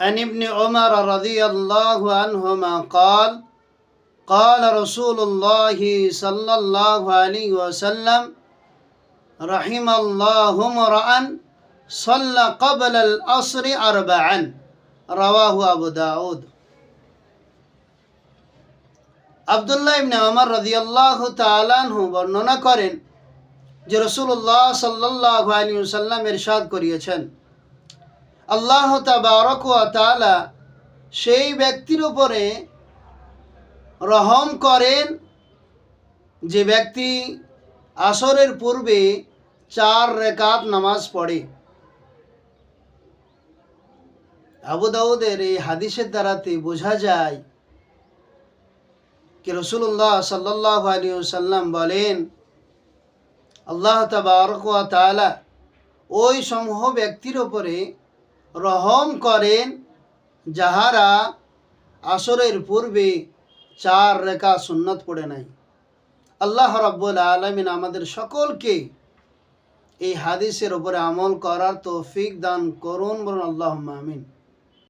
عن ابن عمر رضي الله عنهما قال قال رسول الله صلى الله عليه وسلم رحم الله امرأ صلى قبل العصر أربعا رواه أبو داود আবদুল্লাহ ইবনে ওমর রাদিয়াল্লাহু তাআলা আনহু বর্ণনা করেন যে রাসূলুল্লাহ সাল্লাল্লাহু আলাইহি ওয়াসাল্লাম ইরশাদ করিয়েছেন আল্লাহ তাআলা সেই ব্যক্তির উপরে রহম করেন। যে ব্যক্তি আসরের পূর্বে চার রেকাত নামাজ পড়ে। আবু দাউদের এই হাদিসের দ্বারাতে বোঝা যায় কি রসুল্লাহ সাল্লাহ আলী সাল্লাম বলেন, আল্লাহ তাআলা ওই সমূহ ব্যক্তির ওপরে রহম করেন, যাহারা আসরের পূর্বে চার রেখা সুন্নত পড়ে নাই। আল্লাহ রব্বুল আলমিন আমাদের সকলকে এই হাদিসের ওপরে আমল করার তৌফিক দান করুন বলুন আল্লাহ আমিন।